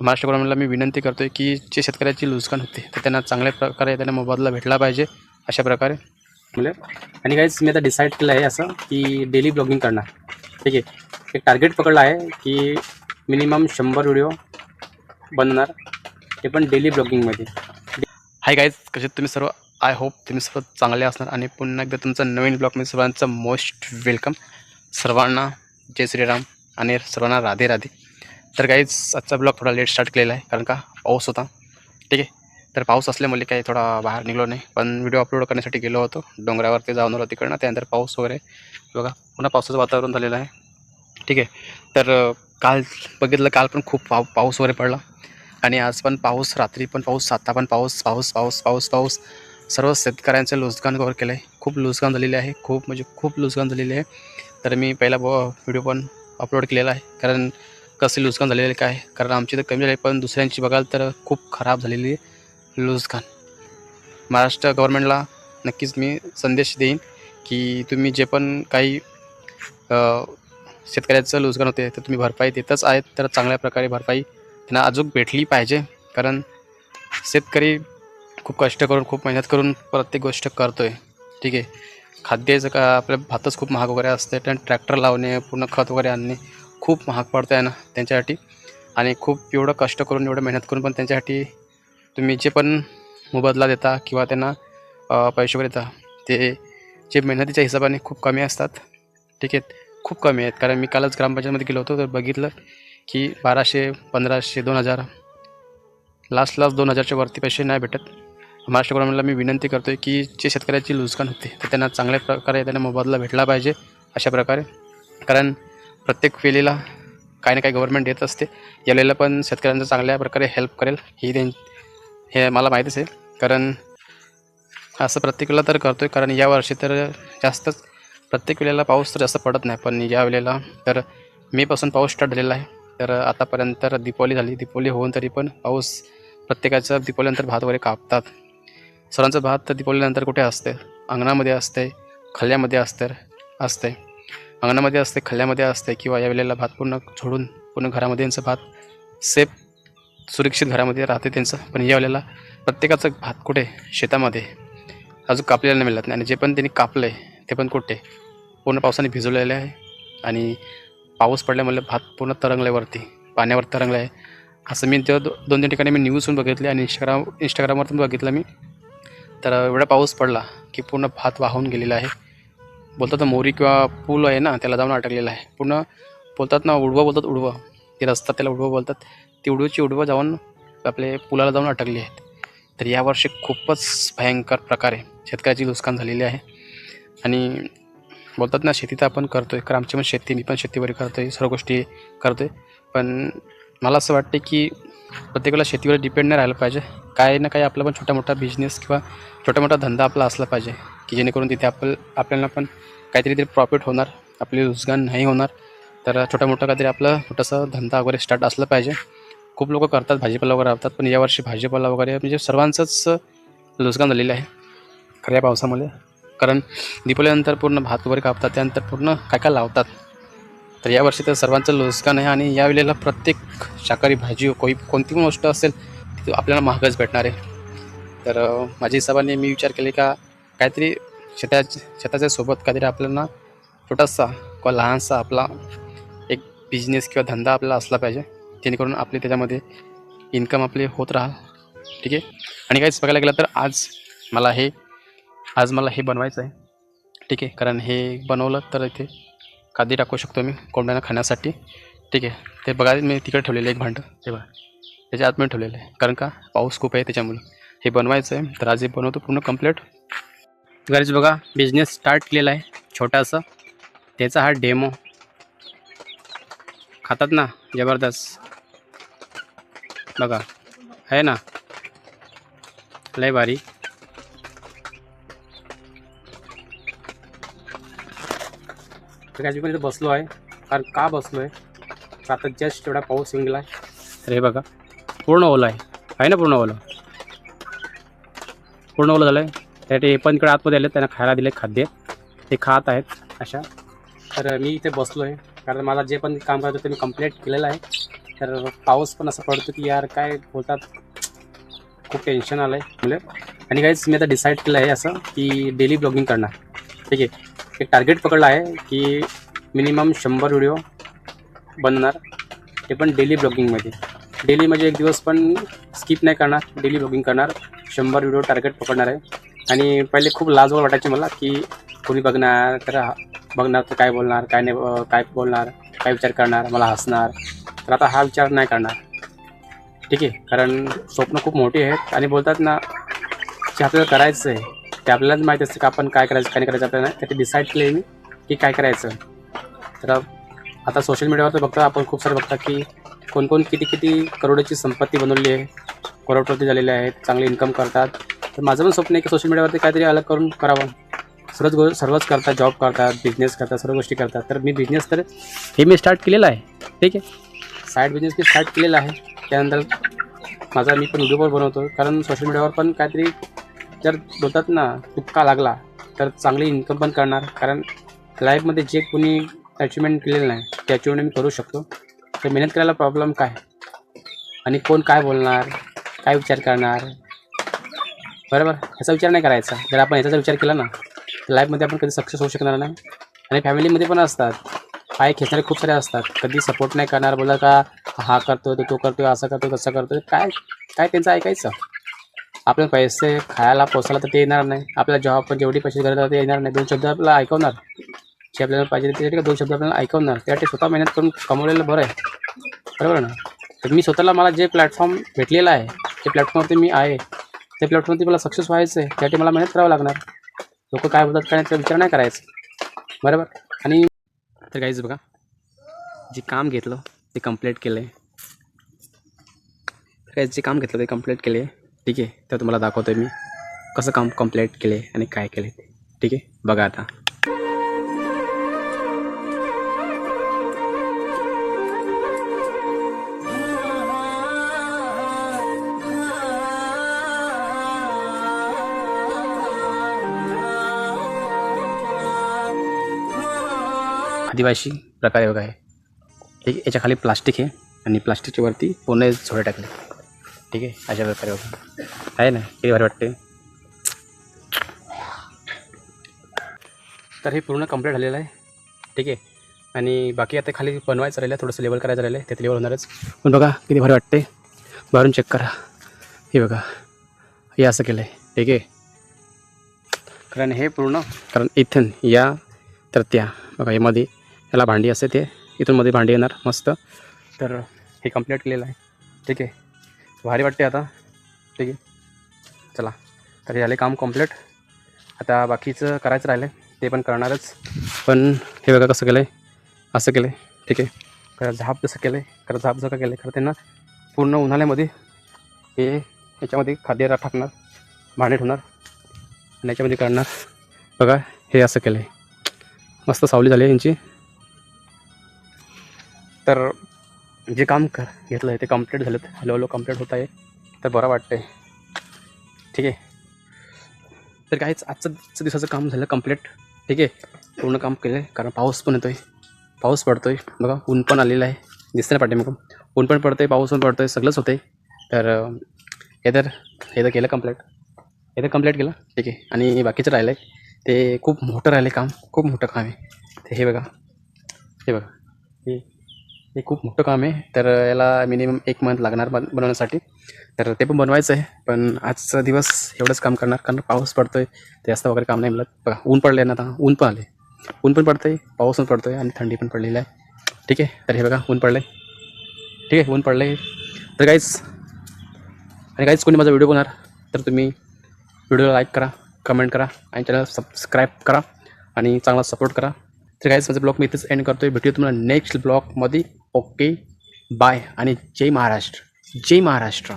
महाराष्ट्र गव्हर्नमेंटला मी विनंती करतो आहे की जे शेतकऱ्याची नुकसान होते तर त्यांना चांगल्या प्रकारे त्यांना मोबदला भेटला पाहिजे अशा प्रकारे. मुलं आणि काहीच मी आता डिसाईड केलं आहे असं की डेली ब्लॉगिंग करणार. ठीक आहे? एक टार्गेट पकडलं आहे की मिनिमम शंभर व्हिडिओ बनणार ते पण डेली ब्लॉगिंगमध्ये हाय गाईज कसे तुम्ही सर्व? आय होप तुम्ही सर्व चांगले असणार आणि पुन्हा एकदा तुमचं नवीन ब्लॉगमध्ये सर्वांचं मोस्ट वेलकम सर्वांना जय श्रीराम आणि सर्वांना राधे राधे. तर काहीच आजचा ब्लॉग थोडा लेट स्टार्ट केलेला आहे कारण का पाऊस होता. ठीक आहे? तर पाऊस असल्यामुळे काही थोडा बाहेर निघलो नाही. पण व्हिडिओ अपलोड करण्यासाठी गेलो होतो. डोंगरावरती जाऊन आलो तिकडनं. त्यानंतर पाऊस वगैरे. बघा पुन्हा पावसाचं वातावरण झालेलं आहे. ठीक आहे? तर काल बघितलं काल पण खूप पाव पाऊस वगैरे पडला. आणि आज पण पाऊस रात्री पण पाऊस आता पण पाऊस पाऊस पाऊस पाऊस पाऊस. सर्व शेतकऱ्यांचं नुकसान कव्हर केलं आहे खूप नुकसान झालेले आहे. खूप म्हणजे खूप नुकसान झालेले आहे. तर मी पहिला ब व्हिडिओ पण अपलोड केलेला आहे. कारण कसे लुसकान झालेले आहे काय? कारण आमची तर कमी झाली आहे, पण दुसऱ्यांची बघाल तर खूप खराब झालेली आहे महाराष्ट्र गव्हर्नमेंटला नक्कीच मी संदेश देईन की तुम्ही जे पण काही शेतकऱ्याचं लुसकान होते तर तुम्ही भरपाई देतच आहेत तर चांगल्या प्रकारे भरपाई त्यांना अजून भेटली पाहिजे. कारण शेतकरी खूप कष्ट करून खूप मेहनत करून प्रत्येक गोष्ट करतो आहे ठीक आहे? खाद्याचं का आपलं भातच खूप महाग वगैरे असते त्या ट्रॅक्टर लावणे पूर्ण खत वगैरे आणणे खूप महाग पडतं आहे ना त्यांच्यासाठी. आणि खूप एवढं कष्ट करून एवढं मेहनत करून पण त्यांच्यासाठी तुम्ही जे पण मोबदला देता किंवा त्यांना पैसे वगैरे देता ते जे मेहनतीच्या हिशोबाने खूप कमी असतात. ठीक आहे? खूप कमी आहेत. कारण मी कालच ग्रामपंचायतमध्ये गेलो होतो तर बघितलं की बाराशे पंधराशे दोन हजार लास्ट लास्ट दोन हजारच्या वरती पैसे नाही भेटत. महाराष्ट्र गव्हर्नमेंटला मी विनंती करतो आहे की जे शेतकऱ्याची नुकसान होते तर त्यांना चांगल्या प्रकारे त्यांना मोबदला भेटला पाहिजे अशा प्रकारे. कारण प्रत्येक वेळेला काही ना काही गव्हर्नमेंट देत असते. या वेळेला पण शेतकऱ्यांचं चांगल्या प्रकारे हेल्प करेल ही त्यां हे मला माहीतच आहे. कारण असं प्रत्येक वेळेला तर करतो आहे कारण यावर्षी तर जास्तच प्रत्येक वेळेला पाऊस तर जास्त पडत नाही. पण या वेळेला तर मेपासून पाऊस स्टार्ट झालेला आहे. तर आतापर्यंत तर दीपावली झाली. दीपावली होऊन तरी पण पाऊस प्रत्येकाचं दीपावलीनंतर भात वगैरे कापतात. सरांचं भात तर दीपावलीनंतर कुठे असते अंगणामध्ये असते खल्ल्यामध्ये असते असते अंगणामध्ये असते खल्ल्यामध्ये असते किंवा या वेळेला भात पूर्ण झोडून पूर्ण घरामध्ये यांचं भात सेफ सुरक्षित घरामध्ये राहते त्यांचं. पण या वेळेला प्रत्येकाचं भात कुठे? शेतामध्ये. अजून कापलेलं नाही मिळत. नाही आणि जे पण त्यांनी कापलं आहे ते पण कुठे? पूर्ण पावसाने भिजवलेलं आहे. आणि पाऊस पडल्यामुळे भात पूर्ण तरंगल्यावरती आहे वरती. पाण्यावर तरंगलं आहे असं मी तेव्हा दो दोन तीन ठिकाणी मी न्यूज पण बघितली आणि इंस्टाग्राम इंस्टाग्रामवर पण बघितलं मी. तर एवढा पाऊस पडला की पूर्ण भात वाहून गेलेला आहे. बोलतात ना मोरी किंवा पूल आहे ना त्याला जाऊन अटकलेला आहे. पूर्ण बोलतात ना उडवं बोलतात उडवं. ते रस्ता त्याला उडवं बोलतात. ती उडवची उडवं जाऊन आपले पुलाला जाऊन अटकली आहेत. तर यावर्षी खूपच भयंकर प्रकारे शेतकऱ्याची नुकसान झालेली आहे. आणि बोलतात ना शेती तर आपण करतो आहे कारण आमची पण शेती मी पण शेतीवर करतो आहे सर्व गोष्टी करतो आहे पण मला असं वाटते की प्रत्येकाला शेतीवर डिपेंड नाही राहिलं पाहिजे. काय ना काही आपला पण छोटा मोठा बिझनेस किंवा छोटा मोठा धंदा आपला असला पाहिजे. की जेणेकरून तिथे आपण आपल्याला पण काहीतरी तरी प्रॉफिट होणार आपले नुकसान नाही होणार. तर छोटा मोठा काहीतरी आपलं छोटासा धंदा वगैरे स्टार्ट असला पाहिजे. खूप लोक करतात भाजीपाला वगैरे लावतात पण यावर्षी भाजीपाला वगैरे म्हणजे सर्वांचंच नुकसान झालेलं आहे. खऱ्या पावसामध्ये कारण दीपावलीनंतर पूर्ण भात वगैरे कापतात त्यानंतर पूर्ण काय काय लावतात. तर यावर्षी तर सर्वांचं नुकसान आहे आणि या वेळेला प्रत्येक शाकाहारी भाजी कोई कोणती पण गोष्ट असेल ती आपल्याला महागच भेटणार आहे. तर माझ्या हिशोबाने मी विचार केले का काहीतरी शेता शेताच्या सोबत काहीतरी आपल्याला छोटासा किंवा लहानसा आपला एक बिझनेस किंवा धंदा आपला असला पाहिजे. जेणेकरून आपली त्याच्यामध्ये इन्कम आपली होत राहाल. ठीक आहे? आणि काहीच बघायला गेलं तर आज मला हे आज मला हे बनवायचं आहे. ठीक आहे? कारण हे बनवलं तर इथे कादी टाकू शकतो मी कोंबड्यांना खाण्यासाठी. ठीक आहे? ते बघा मी तिकडे ठेवलेलं आहे एक भांडं. ते बघा. त्याच्या आतमध्ये ठेवलेलं आहे. कारण का? पाऊस खूप आहे त्याच्यामुळे. हे बनवायचं आहे. तर आज हे बनवतो पूर्ण कंप्लीट गरज बघा बिझनेस स्टार्ट केलेला आहे छोटासा. त्याचा हा डेमो खातात ना जबरदस्त. बघा आहे ना? लय भारी. तर पण इथं बसलो आहे. कारण का बसलो आहे आता जस्ट एवढा पाऊस येऊन गेला आहे तर हे बघा पूर्ण ओला आहे. आहे ना पूर्ण ओलं? पूर्ण ओला झालं आहे त्यासाठी हे पण इकडे आतमध्ये आले त्यांना खायला दिले खाद्य. ते खात आहेत अशा. तर मी इथे बसलो आहे कारण मला जे पण काम करायचं ते मी कंप्लीट केलेलं आहे. तर पाऊस पण असं पडतो की यार काय बोलतात खूप टेन्शन आलं आहे म्हणजे आणि काहीच मी आता डिसाईड केलं आहे असं की डेली ब्लॉगिंग करणार. ठीक आहे. एक टार्गेट पकडलं आहे की मिनिमम शंभर व्हिडिओ बनणार. ते पण डेली ब्लॉगिंगमध्ये डेली म्हणजे एक दिवस पण स्किप नाही करणार. डेली ब्लॉगिंग करणार. शंभर व्हिडिओ टार्गेट पकडणार आहे. आणि पहिले खूप लाजवळ वाटायची मला की कोणी बघणार तर हा- बघणार तर काय बोलणार काय नाही काय बोलणार काय विचार करणार मला हसणार. तर आता हा विचार नाही करणार. ठीक आहे कारण स्वप्न खूप मोठी आहेत आणि बोलतात ना जे आपल्याला करायचं आहे ते आपल्यालाच माहीत असतं की आपण काय करायचं काय नाही करायचं आपल्याला ते डिसाईड केलं मी की काय करायचं. तर आता सोशल मीडियावर तर बघता आपण खूप सारे बघता की कोणकोण किती किती करोडची संपत्ती बनवली आहे करोडपती झालेले आहेत चांगले इन्कम करतात. तर माझं पण स्वप्न आहे की सोशल मीडियावरती काहीतरी अलग करून करावं. सर्वच गो सर्वच करतात जॉब करतात बिझनेस करतात सर्व गोष्टी करतात. तर मी बिझनेस तर हे मी स्टार्ट केलेलं आहे. ठीक आहे. साईड बिझनेस मी स्टार्ट केलेला आहे. त्यानंतर माझा मी पण व्हिडिओ पण बनवतो. कारण सोशल मीडियावर पण काहीतरी जर बोलतात ना तुक्का लागला तर चांगली इन्कम पण करणार. कारण लाईफमध्ये जे कोणी अचिव्हमेंट केलेलं नाही ते अचिव्हमेंट मी करू शकतो. तर मेहनत करायला प्रॉब्लेम काय? आणि कोण काय बोलणार? काय विचार करणार? बरोबर. ह्याचा विचार नाही करायचा. जर आपण ह्याचा विचार केला ना तर लाईफमध्ये आपण कधी सक्सेस होऊ शकणार नाही. आणि फॅमिलीमध्ये पण असतात. पाय खेचणारे खूप सारे असतात. कधी सपोर्ट नाही करणार बोला का हा करतो तो तो करतो असं करतो तसं करतो काय काय त्यांचं ऐकायचं? आपल्याला पैसे खायला पोचायला तर ते येणार नाही. आपल्याला जॉब पण जेवढी पैसे गरज ते येणार नाही. दोन शब्द आपल्याला ऐकवणार. जे आपल्याला पाहिजे त्यासाठी दोन शब्द आपल्याला ऐकवणार. त्यासाठी स्वतः मेहनत करून कमवलेलं बरं आहे. बरोबर ना? तर मी स्वतःला मला जे प्लॅटफॉर्म भेटलेला आहे ते प्लॅटफॉर्मवरती मी आहे. त्या प्लॅटफॉर्मवरती मला सक्सेस व्हायचं आहे त्यासाठी मला मेहनत करावं लागणार. लोक काय बोलतात काय नाही त्याचा विचार नाही करायचं. बरोबर? आणि तर काहीच बघा जे काम घेतलं ते कंप्लीट केलं आहे काय जे काम घेतलं ते कंप्लीट केले ठीक आहे? तर तुम्हाला दाखवतो मी कसं काम कंप्लीट केले आणि काय केले ते ठीक आहे? बघा आता. आदिवासी प्रकार योग आहे ठीक आहे याच्या खाली प्लास्टिक आहे आणि प्लास्टिकच्या वरती पूर्ण झोडे टाकले. ठीक आहे? अशा प्रकारे योग आहे ना? किती भारी वाटते तर हे पूर्ण कंप्लीट झालेलं आहे. ठीक आहे? आणि बाकी आता खाली बनवायचं राहिलं थोडंसं लेवल करायचं राहिलं आहे ते लेवल होणारच. पण बघा किती भारी वाटते बाहेरून चेक करा. हे बघा. हे असं केलं आहे ठीक आहे? कारण हे पूर्ण कारण इथून या तर त्या बघा यामध्ये याला भांडी असते ते. इथून मध्ये भांडी येणार मस्त. तर हे कंप्लीट केलेलं आहे. ठीक आहे. भारी वाटते आता. ठीक आहे. चला. तर हे झाले काम कंप्लीट आता बाकीचं करायचं राहिलं ते पण करणारच. पण हे बघा कसं केलं आहे असं केलं आहे ठीक आहे. खरं झाप जसं केलं आहे खरं झाप जसं केलं आहे खरं त्यांना पूर्ण उन्हाळ्यामध्ये हे याच्यामध्ये खाद्य टाकणार भांडे ठेवणार आणि याच्यामध्ये करणार. बघा हे असं केलं आहे मस्त सावली झाली आहे यांची. तर जे काम कर घेतलं आहे ते कंप्लीट झालं. हळूहळू कंप्लीट होत आहे. तर बरं वाटतंय. ठीक? आहे तर काहीच आजचं आजचं दिवसाचं काम झालं कंप्लीट ठीक? आहे पूर्ण काम केलं आहे कारण पाऊस पण येतो आहे पाऊस पडतो आहे बघा ऊन पण आलेलं आहे. दिसतं ना पाठीमागून? ऊन पण पडतं आहे पाऊस पण पडतो आहे सगळंच होतं आहे तर हे तर हे तर केलं कंप्लीट हे तर कंप्लीट केलं. ठीक? आहे आणि बाकीचं राहिलं आहे ते खूप मोठं राहिलं काम. खूप मोठं काम आहे. ते हे बघा. हे बघा. हे हे खूप मोठं काम आहे. तर याला मिनिमम एक मंथ लागणार बन बनवण्यासाठी. तर ते पण बनवायचं आहे. पण आजचा दिवस एवढंच काम करणार. कारण पाऊस पडतो आहे ते जास्त वगैरे काम नाही मिळत बघा ऊन पडले ना आता. ऊन पण आले ऊन पण पडतं आहे पाऊस पण पडतो आहे आणि थंडी पण पडलेली आहे. ठीक आहे. तर हे बघा ऊन पडलं आहे ठीक आहे ऊन पडलं आहे तर काहीच आणि काहीच कोणी माझा व्हिडिओ बनणार तर तुम्ही व्हिडिओला लाईक करा कमेंट करा आणि चॅनल सबस्क्राईब करा आणि चांगला सपोर्ट करा. तर काहीच माझा ब्लॉग मी इथेच एंड करतो आहे भेटूया तुम्हाला नेक्स्ट ब्लॉगमध्ये ओके बाय आणि जय महाराष्ट्र जय महाराष्ट्र.